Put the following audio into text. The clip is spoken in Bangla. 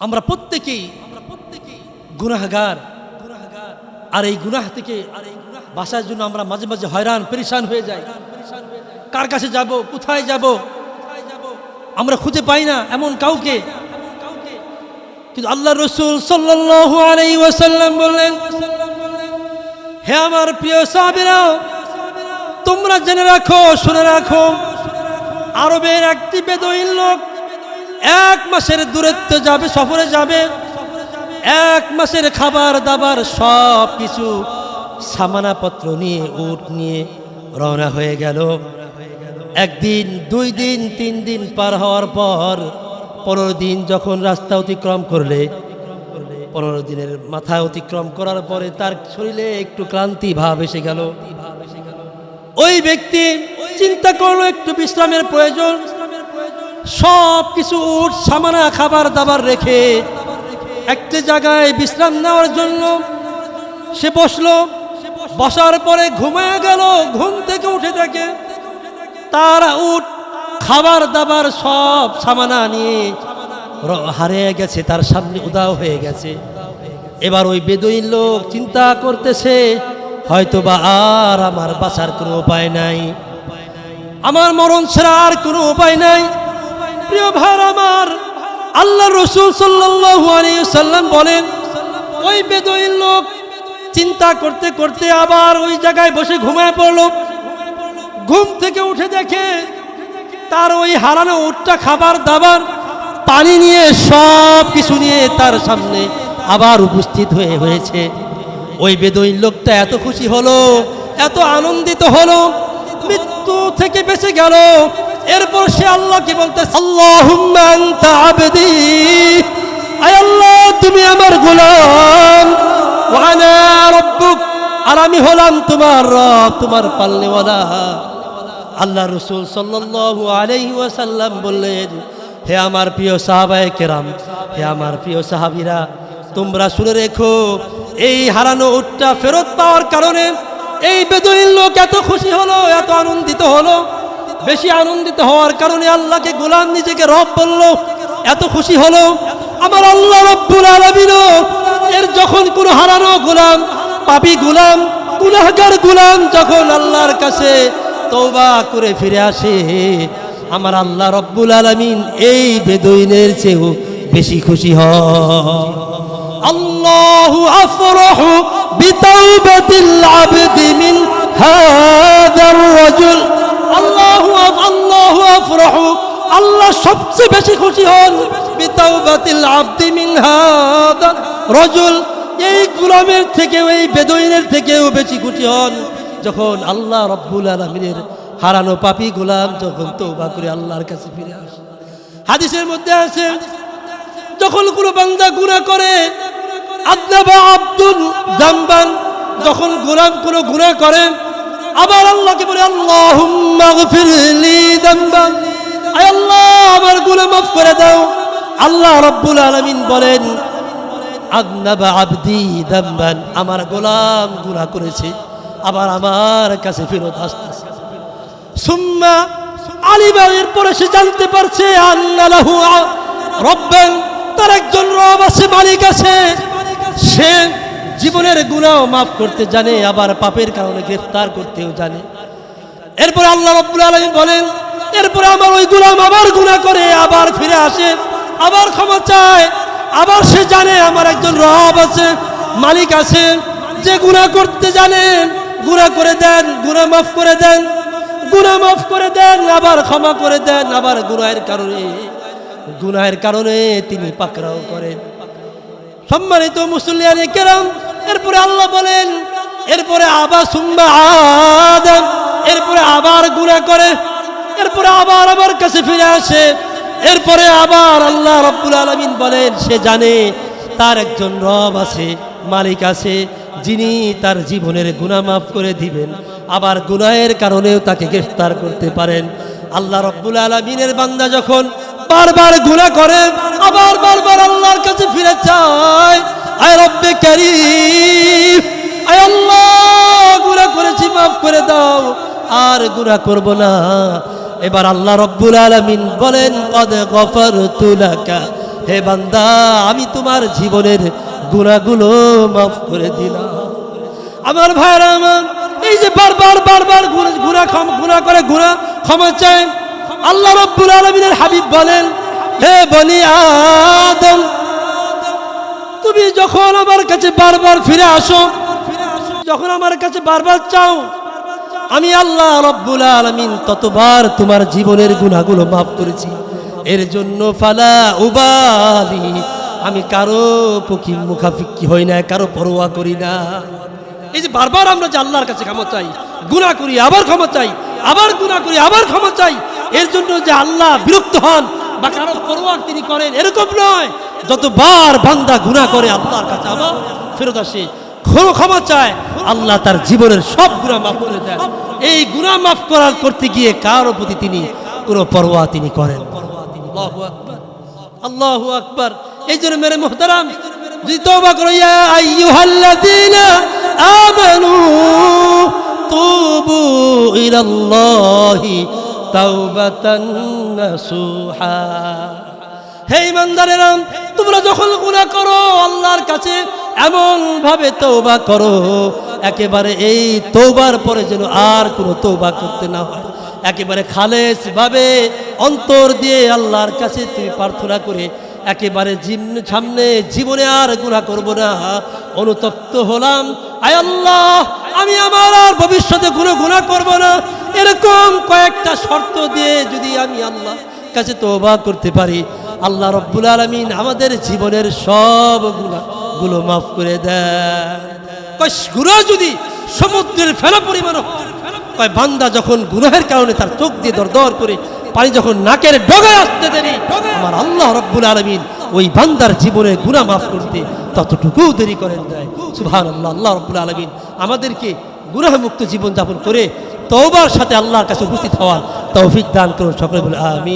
আমরা প্রত্যেকেই আমরা প্রত্যেকেই গুনাহগার। আর এই গুনাহ থেকে বাঁচার জন্য আমরা মাঝে মাঝে হয়রান, পরিশান হয়ে যাই। কার কাছে যাব? কোথায় যাব? আমরা খুঁজে পাই না এমন কাউকে। কিন্তু আল্লাহ রসুল ওয়াসাল্লাম বললেন, হে আমার প্রিয় সাহাবীরা, তোমরা জেনে রাখো, শুনে রাখো। আরবের একটি বেদইন লোক এক মাসের দূরত্ব যাবে, সফরে যাবে। এক মাসের খাবার দাবার সব কিছু সামানাপত্র নিয়ে, উট নিয়ে রওনা হয়ে গেল। একদিন, দুই দিন, তিন দিন পার হওয়ার পর পনেরো দিন যখন রাস্তা অতিক্রম করলে, পনেরো দিনের মাথা অতিক্রম করার পরে তার শরীরে একটু ক্লান্তি ভাব এসে গেল। ওই ব্যক্তি চিন্তা করল, একটু বিশ্রামের প্রয়োজন। সব কিছু উঠ সামানা, খাবার, দাবার রেখে একটা জায়গায় বিশ্রাম নেওয়ার জন্য সে বসল। বসার পরে ঘুমায় গেল, ঘুম থেকে উঠে দেখে তার উঠ খাবার, দাবার সব সামানা নিয়ে র- হারিয়ে গেছে, তার সামনে উদাও হয়ে গেছে। এবার ওই বেদুইন লোক চিন্তা করতেছে হয়তো বা আর আমার বাঁচার কোনো উপায় নাই। আমার মরণ ছাড়া আর কোনো উপায় নাই। প্রিয় ভাই আমার আল্লাহ রসুল সাল্লাম বলেন, ওই বেদুইন লোক চিন্তা করতে করতে আবার ওই জায়গায় বসে ঘুমায় পড়ল। ঘুম থেকে উঠে দেখে তার ওই হারানো উটটা খাবার, দাবার, পানি নিয়ে সব কিছু নিয়ে তার সামনে আবার উপস্থিত হয়ে হয়েছে। ওই বেদইন লোকটা এত খুশি হলো, এত আনন্দিত হলো, মৃত্যু থেকে বেঁচে গেল। এরপর সে আল্লাহ কি বলতে আল্লাহ, তুমি আমার গোলাম। আর আমি হলাম তোমার রব, তোমার পালনেওয়ালা। আল্লাহ রসুল সাল্লাল্লাহু আলাইহি ওয়াসাল্লাম বললেন, হে আমার প্রিয় সাহাবায়ে কেরাম, হে আমার প্রিয় সাহাবীরা, তোমরা শুনে রেখো, এই হারানো উটটা ফেরত পাওয়ার কারণে এই বেদুইন লোক এত খুশি হলো, এত আনন্দিত হলো। বেশি আনন্দিত হওয়ার কারণে আল্লাহকে গোলাম নিজেকে রব বলল, এত খুশি হলো? আমার আল্লাহ রব্বুল আলামিনও এর যখন কোনো হারানো গোলাম, পাপি গোলাম, গুনাহগার গোলাম যখন আল্লাহর কাছে তৌবা করে ফিরে আসে, আমার আল্লাহ রব্বুল আলামিন এই বেদইনের চেয়েও বেশি খুশি হয়। আল্লাহু আফরাহু বিতাওবাতিল আবদি মিন হাদার আল্লাহু আল্লাহু আফরাহু। আল্লাহ সবচেয়ে বেশি খুশি হন। বিতাওবাতিল আবদি মিন রাজুল। এই গুলামের থেকেও, এই বেদইনের থেকেও বেশি খুশি হন। যখন আল্লাহ রব্বুল আলমিনের হারানো পাপি গোলাম যখন তৌবা করে আল্লাহর কাছে ফিরে আসে। হাদিসের মধ্যে আছে, যখন কোনো বান্দা গুনাহ করে, আদনাবা আব্দুল জাম্বান, যখন গোলাম কোনো গুনাহ করে আবার আল্লাহকে বলে আয় আল্লাহ, আমার গুনাহ মাফ করে দাও। আল্লাহ রব্বুল আলামিন বলেন আমার গোলাম গুনাহ করেছে, আবার আমার কাছে ফেরত আসতেছে। সুম্মা আলিমা, এরপরে সে জানতে পারছে আন্নালাহু রব্বান, তার একজন রব আছে, মালিক আছে। সে জীবনের গুনাহ মাফ করতে জানে, আবার পাপের কারণে গ্রেফতার করতেও জানে। এরপরে আল্লাহ রব্বুল আলামিন বলেন, এরপরে আমার ওই গুলাম আবার গুনাহ করে, আবার ফিরে আসে, আবার ক্ষমা চায়, আবার সে জানে আমার একজন রব আছে, মালিক আছে, যে গুনাহ করতে জানেন, গুনাহ করে দেন, গুনাহ মাফ করে দেন, গুনাহ মাফ করে দেন, আবার ক্ষমা করে দেন, আবার গুনাহের কারণে গুনাহের কারণে তিনি পাকড়াও করেন। সম্মানিত মুসলিয়ান কেরাম এরপরে আল্লাহ বলেন, এরপরে আবার সুম্মা আদম, এরপরে আবার গুনাহ করে, এরপরে আবার আমার কাছে ফিরে আসে, এরপরে আবার আল্লাহ রব্বুল আলমিন বলেন, সে জানে তার একজন রব আছে, মালিক আছে, যিনি তার জীবনের গুনাহ মাফ করে দিবেন। আবার গুনাহের কারণেও তাকে গ্রেফতার করতে পারেন। আল্লাহ রব্বুল আলমিনের বান্দা যখন বারবার গুনাহ করে, আবার বারবার আল্লাহর কাছে ফিরে চায় আয় রব্বে কারীম। আয় আল্লাহ, গুনাহ করেছি, মাফ করে দাও। আর গুনাহ করব না। এবার আল্লাহ রব্বুল আলামিন বলেন, কদ গফরতু লাকা। হে বান্দা, আমি তোমার জীবনের গুণাগুলো মাফ করে দিলাম। আমার ভাইরা আমার, এই যে বারবার বারবার ক্ষম, গুনাহ করে গুনাহ ক্ষমা চায়। আল্লাহ রব্বুল আলমিনের হাবিব বলেন, হে বনি আদম তুমি যখন আমার কাছে বারবার ফিরে আসো, যখন আমার কাছে বারবার চাও, আমি আল্লাহ রব্বুল আলমিন ততবার তোমার জীবনের গুণাগুলো মাফ করেছি। এর জন্য ফালা উবালি, আমি কারও পক্ষী মুখাফিক্কি হই না, কারও পরোয়া করি না। এই যে বারবার আমরা যে আল্লাহর কাছে ক্ষমা চাই গুণা করি, আবার ক্ষমা চাই, আবার গুণা করি, আবার ক্ষমা চাই, এর জন্য যে আল্লাহ বিরক্ত হন বা কারও পরোয়া তিনি করেন, এরকম নয়। যতবার বান্দা গুণা করে আল্লাহর কাছে আবার ফেরত আসে। ক্ষমা ক্ষমা চায়, আল্লাহ তার জীবনের সব গুণা মাফ করে দেন। এই গুণা মাফ করার করতে গিয়ে কারও প্রতি তিনি কোনো পরোয়া তিনি করেন আল্লাহু আকবার। এই জন্য মেরে মোহতারাম, যদি তুবু হে ইমানদারেরা তোমরা যখন গুনাহ করো, আল্লাহর কাছে এমন ভাবে তৌবা করো, একেবারে এই তৌবার পরে যেন আর কোনো তৌবা করতে না হয়। একেবারে খালেস ভাবে অন্তর দিয়ে আল্লাহর কাছে তুমি প্রার্থনা করে, একেবারে সামনে জীবনে আর গুণা করব না। অনুতপ্ত হলাম, আয় আল্লাহ, আমি আমার আর ভবিষ্যতে কোনো গুণা করব না। এরকম কয়েকটা শর্ত দিয়ে যদি আমি আল্লাহ কাছে তোবা করতে পারি আল্লাহ রব্বুল আলমিন আমাদের জীবনের সবগুলো মাফ করে দেন। যদি সমুদ্রের ফেলা পরিমাণ বান্দা যখন গুনাহের কারণে তার চোখ দিয়ে দর দর করে পানি যখন নাকের ডগায় আসতে দেরি আমার আল্লাহ রব্বুল আলমিন ওই বান্দার জীবনে গুনাহ মাফ করতে ততটুকু দেরি করেন দেয় সুবহান আল্লাহ আল্লাহ রব্বুল আলমিন আমাদেরকে গুনাহ মুক্ত জীবন করে তওবার সাথে আল্লাহর কাছে উপস্থিত হওয়ার তৌফিক দান করুন সকলে বলে আমি